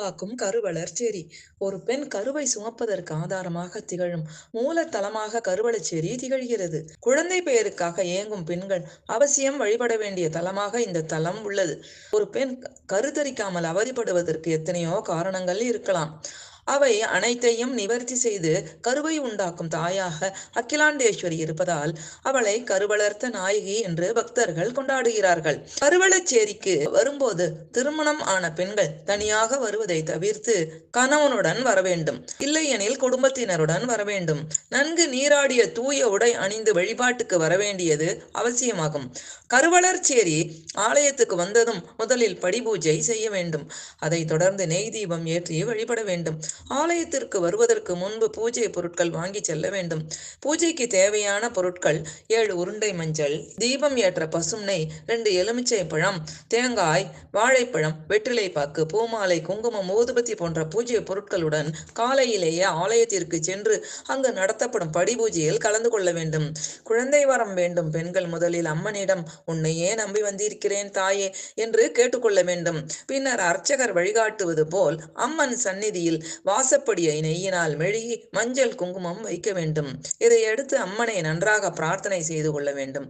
உருவாக்கும் கருவளர்ச்சேரி ஒரு பெண் கருவை சுமப்பதற்கு ஆதாரமாக திகழும் மூலத்தலமாக கருவளச்சேரி திகழ்கிறது. குழந்தை பெயருக்காக இயங்கும் பெண்கள் அவசியம் வழிபட வேண்டிய தலமாக இந்த தலம் உள்ளது. ஒரு பெண் கருத்தரிக்காமல் அவதிப்படுவதற்கு எத்தனையோ காரணங்கள் இருக்கலாம். அவை அனைத்தையும் நிவர்த்தி செய்து கருவை உண்டாக்கும் தாயாக அகிலாண்டேஸ்வரி இருப்பதால் அவளை கருவளர்த்த நாயகி என்று பக்தர்கள் கொண்டாடுகிறார்கள். கருவளச்சேரிக்கு வரும்போது திருமணம் ஆன பெண்கள் தனியாக வருவதை தவிர்த்து கணவனுடன் வர வேண்டும் இல்லையெனில் குடும்பத்தினருடன் வர வேண்டும் நன்கு நீராடிய தூய உடை அணிந்து வழிபாட்டுக்கு வர வேண்டியது அவசியமாகும். கருவளர்ச்சேரி ஆலயத்துக்கு வந்ததும் முதலில் படிபூஜை செய்ய வேண்டும். அதைத் தொடர்ந்து நெய் தீபம் ஏற்றி வழிபட வேண்டும். ஆலயத்திற்கு வருவதற்கு முன்பு பூஜை பொருட்கள் வாங்கி செல்ல வேண்டும். பூஜைக்கு தேவையான பொருட்கள் ஏழு உருண்டை மஞ்சள் தீபம் ஏற்ற பசும் ரெண்டு எலுமிச்சை பழம் தேங்காய் வாழைப்பழம் வெற்றிலை பாக்கு பூமாலை குங்குமம் ஊதுபத்தி போன்ற பூஜை பொருட்களுடன் காலையிலேயே ஆலயத்திற்கு சென்று அங்கு நடத்தப்படும் படிபூஜையில் கலந்து கொள்ள வேண்டும். குழந்தை வரம் வேண்டும். பெண்கள் முதலில் அம்மனிடம் உன்னையே நம்பி வந்திருக்கிறேன் தாயே என்று கேட்டுக்கொள்ள வேண்டும். பின்னர் அர்ச்சகர் வழிகாட்டுவது போல் அம்மன் சந்நிதியில் வாசப்படியை நெய்யினால் மெழுகி மஞ்சள் குங்குமம் வைக்க வேண்டும். இதையடுத்து அம்மனை நன்றாக பிரார்த்தனை செய்து கொள்ள வேண்டும்.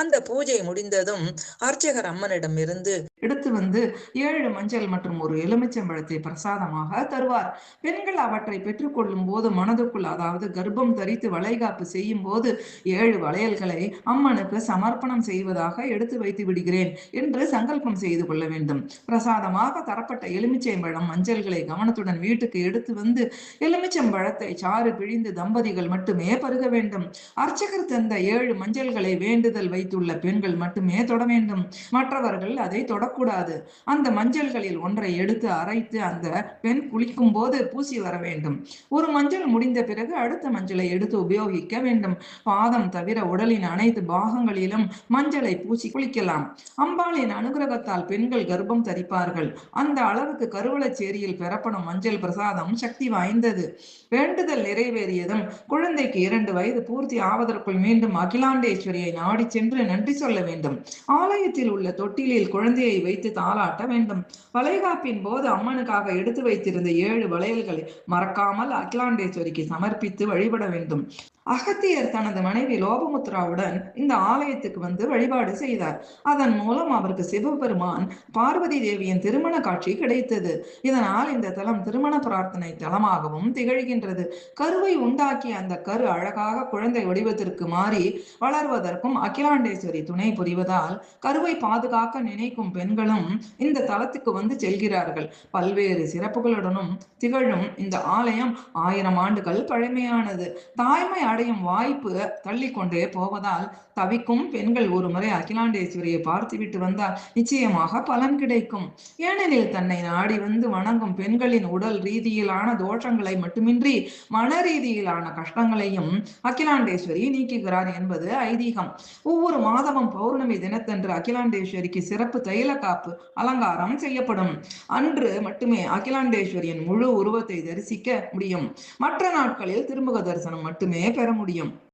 அந்த பூஜை முடிந்ததும் அர்ச்சகர் அம்மனிடம் இருந்து எடுத்து வந்து ஏழு மஞ்சள் மற்றும் ஒரு எலுமிச்சம்பழத்தை பிரசாதமாக தருவார். பெண்கள் அவற்றை பெற்றுக்கொள்ளும் போது மனதுக்குள் அதாவது கர்ப்பம் தரித்து வளைகாப்பு செய்யும் போது ஏழு வளையல்களை அம்மனுக்கு சமர்ப்பணம் செய்வதாக எடுத்து வைத்து விடுகிறேன் என்று சங்கல்பம் செய்து கொள்ள வேண்டும். பிரசாதமாக தரப்பட்ட எலுமிச்சை பழம் மஞ்சள்களை கவனத்துடன் வீட்டுக்கு எடுத்து வந்து எலுமிச்சம்பழத்தை சாறு பிழிந்து தம்பதிகள் மட்டுமே பருக வேண்டும். அர்ச்சகர் தந்த ஏழு மஞ்சள்களை வேண்டுதல் வைத்துள்ள பெண்கள் மட்டுமே தொட வேண்டும். மற்றவர்கள் அதை தொடக்கூடாது. அந்த மஞ்சள்களில் ஒன்றை எடுத்து அரைத்து அந்த பெண் குளிக்கும் போது பூசி வர வேண்டும். ஒரு மஞ்சள் முடிந்த பிறகு அடுத்த மஞ்சளை எடுத்து உபயோகிக்க வேண்டும். பாதம் தவிர உடலின் அனைத்து பாகங்களிலும் மஞ்சளை பூசி குளிக்கலாம். அம்பாளின் அனுகிரகத்தால் பெண்கள் கர்ப்பம் தரிப்பார்கள். அந்த அளவுக்கு கருவளச்சேரியில் பெறப்படும் மஞ்சள் பிரசாதம் சக்தி வாய்ந்தது. வேண்டுதல் நிறைவேறியதும் குழந்தைக்கு இரண்டு வயது பூர்த்தி ஆவதற்குள் மீண்டும் அகிலாண்டேஸ்வரியை நாடி சென்று நன்றி சொல்ல வேண்டும். ஆலயத்தில் உள்ள தொட்டிலில் குழந்தையை வைத்து தாளாட்ட வேண்டும். வளைகாப்பின் போது அம்மனுக்காக எடுத்து வைத்திருந்த ஏழு வளையல்களை மறக்காமல் அகிலாண்டேஸ்வரிக்கு சமர்ப்பித்து வழிபட வேண்டும். அகத்தியர் தனது மனைவி லோபமுத்ராவுடன் இந்த ஆலயத்துக்கு வந்து வழிபாடு செய்தார். அதன் மூலம் அவருக்கு சிவபெருமான் பார்வதி தேவியின் திருமண காட்சி கிடைத்தது. இதனால் இந்த தலம் திருமண பிரார்த்தனை தலமாகவும் திகழ்கின்றது. கருவை உண்டாக்கிய அந்த கரு அழகாக குழந்தை வடிவத்திற்கு மாறி வளர்வதற்கும் அகிலாண்டேஸ்வரி துணை புரிவதால் கருவை பாதுகாக்க நினைக்கும் பெண்களும் இந்த தலத்துக்கு வந்து செல்கிறார்கள். பல்வேறு சிறப்புகளுடனும் திகழும் இந்த ஆலயம் ஆயிரம் ஆண்டுகள் பழமையானது. தாய்மை அடையும் வாய்ப்பு தள்ளிக்கொண்டே போவதால் தவிக்கும் பெண்கள் ஒரு முறை அகிலாண்டேஸ்வரியை பார்த்துவிட்டு வந்தால் நிச்சயமாக பலன் கிடைக்கும். ஏனெனில் தன்னை நாடி வந்து வணங்கும் பெண்களின் உடல் ரீதியிலான தோஷங்களை மட்டுமின்றி மன ரீதியிலான கஷ்டங்களையும் அகிலாண்டேஸ்வரி நீக்குகிறார் என்பது ஐதீகம். ஒவ்வொரு மாதமும் பௌர்ணமி தினத்தன்று அகிலாண்டேஸ்வரிக்கு சிறப்பு தைல காப்பு அலங்காரம் செய்யப்படும். அன்று மட்டுமே அகிலாண்டேஸ்வரியின் முழு உருவத்தை தரிசிக்க முடியும். மற்ற நாட்களில் திருமுக தரிசனம் மட்டுமே பெற முடியும்.